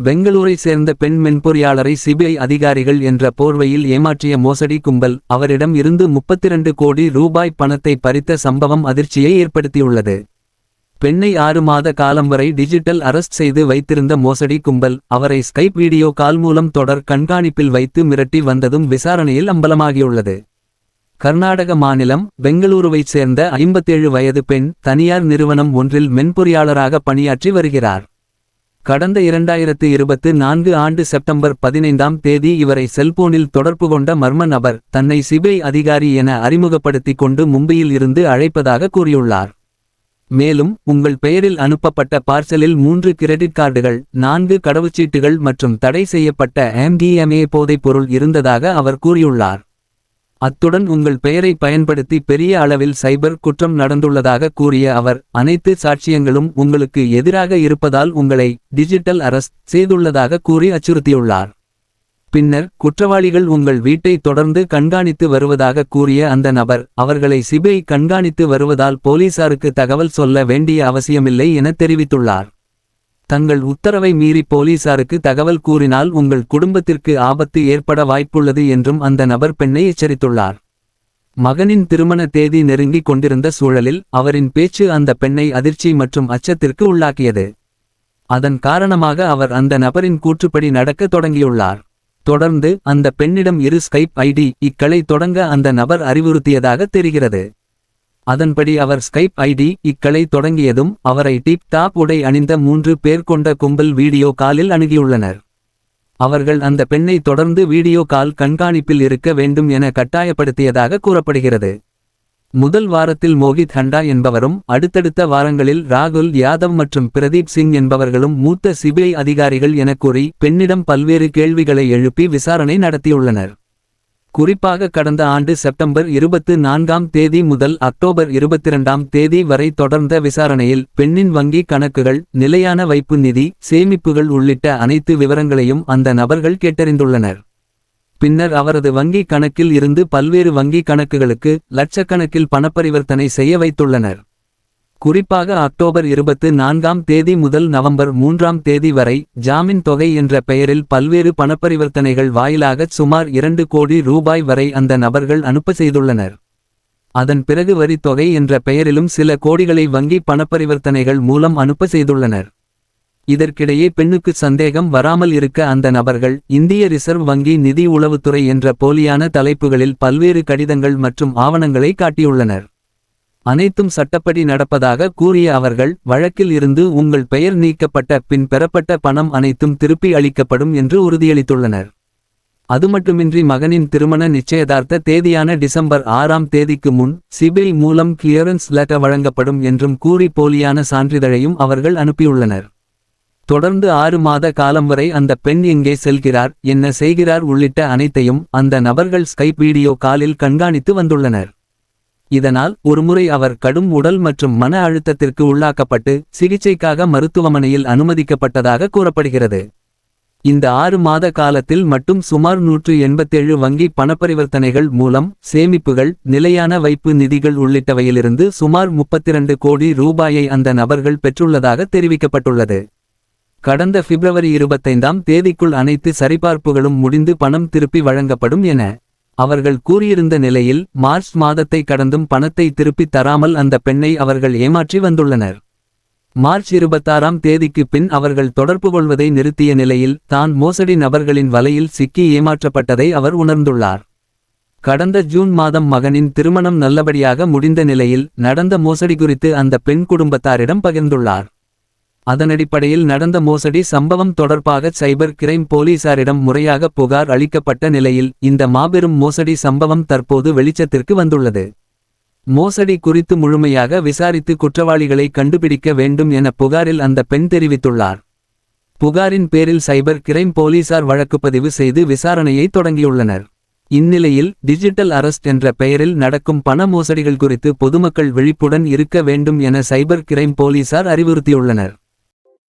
பெங்களூரை சேர்ந்த பெண் மென்பொறியாளரை சிபிஐ அதிகாரிகள் என்ற போர்வையில் ஏமாற்றிய மோசடி கும்பல் அவரிடம் இருந்து 32 கோடி ரூபாய் பணத்தை பறித்த சம்பவம் அதிர்ச்சியை ஏற்படுத்தியுள்ளது. பெண்ணை ஆறு மாத காலம் வரை டிஜிட்டல் அரெஸ்ட் செய்து வைத்திருந்த மோசடி கும்பல் அவரை ஸ்கைப் வீடியோ கால் மூலம் தொடர் கண்காணிப்பில் வைத்து மிரட்டி வந்ததும் விசாரணையில் அம்பலமாகியுள்ளது. கர்நாடக மாநிலம் பெங்களூருவைச் சேர்ந்த 57 வயது பெண் தனியார் நிறுவனம் ஒன்றில் மென்பொறியாளராக பணியாற்றி வருகிறார். கடந்த இரண்டாயிரத்து இருபத்து நான்கு ஆண்டு செப்டம்பர் பதினைந்தாம் தேதி இவரை செல்போனில் தொடர்பு கொண்ட மர்ம நபர் தன்னை சிபிஐ அதிகாரி என அறிமுகப்படுத்திக் கொண்டு மும்பையில் இருந்து அழைப்பதாக கூறியுள்ளார். மேலும் உங்கள் பெயரில் அனுப்பப்பட்ட பார்சலில் மூன்று கிரெடிட் கார்டுகள் நான்கு கடவுச்சீட்டுகள் மற்றும் தடை செய்யப்பட்ட எம்டிஎம்ஏ போதைப்பொருள் இருந்ததாக அவர் கூறியுள்ளார். அத்துடன் உங்கள் பெயரை பயன்படுத்தி பெரிய அளவில் சைபர் குற்றம் நடந்துள்ளதாக கூறிய அவர் அனைத்து சாட்சியங்களும் உங்களுக்கு எதிராக இருப்பதால் உங்களை டிஜிட்டல் அரஸ்ட் செய்துள்ளதாக கூறி அச்சுறுத்தியுள்ளார். பின்னர் குற்றவாளிகள் உங்கள் வீட்டை தொடர்ந்து கண்காணித்து வருவதாக கூறிய அந்த நபர் அவர்களை சிபிஐ கண்காணித்து வருவதால் போலீசாருக்கு தகவல் சொல்ல வேண்டிய அவசியமில்லை என தெரிவித்துள்ளார். தங்கள் உத்தரவை மீறி போலீசாருக்கு தகவல் கூறினால் உங்கள் குடும்பத்திற்கு ஆபத்து ஏற்பட வாய்ப்புள்ளது என்றும் அந்த நபர் பெண்ணை எச்சரித்துள்ளார். மகனின் திருமண தேதி நெருங்கிக் கொண்டிருந்த சூழலில் அவரின் பேச்சு அந்த பெண்ணை அதிர்ச்சி மற்றும் அச்சத்திற்கு உள்ளாக்கியது. அதன் காரணமாக அவர் அந்த நபரின் கூற்றுப்படி நடக்க தொடங்கியுள்ளார். தொடர்ந்து அந்த பெண்ணிடம் இரு ஸ்கைப் ஐடி இக்களை தொடங்க அந்த நபர் அறிவுறுத்தியதாக தெரிகிறது. அதன்படி அவர் ஸ்கைப் ஐடி இக்களை தொடங்கியதும் அவரை டிப் டாப் உடை அணிந்த மூன்று பேர் கொண்ட கும்பல் வீடியோ காலில் அணுகியுள்ளனர். அவர்கள் அந்த பெண்ணை தொடர்ந்து வீடியோ கால் கண்காணிப்பில் இருக்க வேண்டும் என கட்டாயப்படுத்தியதாக கூறப்படுகிறது. முதல் வாரத்தில் மோகித் ஹண்டா என்பவரும் அடுத்தடுத்த வாரங்களில் ராகுல் யாதவ் மற்றும் பிரதீப் சிங் என்பவர்களும் மூத்த சிபிஐ அதிகாரிகள் என கூறி பெண்ணிடம் பல்வேறு கேள்விகளை எழுப்பி விசாரணை நடத்தியுள்ளனர். குறிப்பாக கடந்த ஆண்டு செப்டம்பர் இருபத்து நான்காம் தேதி முதல் அக்டோபர் இருபத்திரண்டாம் தேதி வரை தொடர்ந்த விசாரணையில் பெண்ணின் வங்கி கணக்குகள் நிலையான வைப்பு நிதி சேமிப்புகள் உள்ளிட்ட அனைத்து விவரங்களையும் அந்த நபர்கள் கேட்டறிந்துள்ளனர். பின்னர் அவரது வங்கி கணக்கில் இருந்து பல்வேறு வங்கி கணக்குகளுக்கு லட்சக்கணக்கில் பணப்பரிவர்த்தனை செய்ய வைத்துள்ளனர். குறிப்பாக அக்டோபர் இருபத்து நான்காம் தேதி முதல் நவம்பர் மூன்றாம் தேதி வரை ஜாமின் தொகை என்ற பெயரில் பல்வேறு பணப்பரிவர்த்தனைகள் வாயிலாகச் சுமார் இரண்டு கோடி ரூபாய் வரை அந்த நபர்கள் அனுப்ப செய்துள்ளனர். அதன் பிறகு வரித் தொகை என்ற பெயரிலும் சில கோடிகளை வங்கி பணப்பரிவர்த்தனைகள் மூலம் அனுப்ப செய்துள்ளனர். இதற்கிடையே பெண்ணுக்கு சந்தேகம் வராமல் இருக்க அந்த நபர்கள் இந்திய ரிசர்வ் வங்கி நிதி உளவுத்துறை என்ற போலியான தலைப்புகளில் பல்வேறு கடிதங்கள் மற்றும் ஆவணங்களை காட்டியுள்ளனர். அனைத்தும் சட்டப்படி நடப்பதாக கூறிய அவர்கள் வழக்கில் இருந்து உங்கள் பெயர் நீக்கப்பட்ட பின் பெறப்பட்ட பணம் அனைத்தும் திருப்பி அளிக்கப்படும் என்று உறுதியளித்துள்ளனர். அதுமட்டுமின்றி மகனின் திருமண நிச்சயதார்த்த தேதியான டிசம்பர் ஆறாம் தேதிக்கு முன் சிபிஐ மூலம் கிளியரன்ஸ் லெட்டர் வழங்கப்படும் என்றும் கூறி போலியான சான்றிதழையும் அவர்கள் அனுப்பியுள்ளனர். தொடர்ந்து ஆறு மாத காலம் வரை அந்த பெண் எங்கே செல்கிறார் என்ன செய்கிறார் உள்ளிட்ட அனைத்தையும் அந்த நபர்கள் ஸ்கைப் வீடியோ காலில் கண்காணித்து வந்துள்ளனர். இதனால் ஒருமுறை அவர் கடும் உடல் மற்றும் மன அழுத்தத்திற்கு உள்ளாக்கப்பட்டு சிகிச்சைக்காக மருத்துவமனையில் அனுமதிக்கப்பட்டதாக கூறப்படுகிறது. இந்த ஆறு மாத காலத்தில் மட்டும் சுமார் நூற்று எண்பத்தேழு வங்கி பணப்பரிவர்த்தனைகள் மூலம் சேமிப்புகள் நிலையான வைப்பு நிதிகள் உள்ளிட்டவையிலிருந்து சுமார் 32 கோடி ரூபாயை அந்த நபர்கள் பெற்றுள்ளதாக தெரிவிக்கப்பட்டுள்ளது. கடந்த பிப்ரவரி இருபத்தைந்தாம் தேதிக்குள் அனைத்து சரிபார்ப்புகளும் முடிந்து பணம் திருப்பி வழங்கப்படும் என அவர்கள் கூறியிருந்த நிலையில் மார்ச் மாதத்தை கடந்தும் பணத்தை திருப்பித் தராமல் அந்த பெண்ணை அவர்கள் ஏமாற்றி வந்துள்ளனர். மார்ச் இருபத்தாறாம் தேதிக்கு பின் அவர்கள் தொடர்பு கொள்வதை நிறுத்திய நிலையில் தான் மோசடி நபர்களின் வலையில் சிக்கி ஏமாற்றப்பட்டதை அவர் உணர்ந்துள்ளார். கடந்த ஜூன் மாதம் மகனின் திருமணம் நல்லபடியாக முடிந்த நிலையில் நடந்த மோசடி குறித்து அந்த பெண் குடும்பத்தாரிடம் பகிர்ந்துள்ளார். அதனடிப்படையில் நடந்த மோசடி சம்பவம் தொடர்பாக சைபர் கிரைம் போலீசாரிடம் முறையாக புகார் அளிக்கப்பட்ட நிலையில் இந்த மாபெரும் மோசடி சம்பவம் தற்போது வெளிச்சத்திற்கு வந்துள்ளது. மோசடி குறித்து முழுமையாக விசாரித்து குற்றவாளிகளை கண்டுபிடிக்க வேண்டும் என புகாரில் அந்த பெண் தெரிவித்துள்ளார். புகாரின் பேரில் சைபர் கிரைம் போலீசார் வழக்குப்பதிவு செய்து விசாரணையை தொடங்கியுள்ளனர். இந்நிலையில் டிஜிட்டல் அரஸ்ட் என்ற பெயரில் நடக்கும் பண மோசடிகள் குறித்து பொதுமக்கள் விழிப்புடன் இருக்க வேண்டும் என சைபர் கிரைம் போலீசார் அறிவுறுத்தியுள்ளனர்.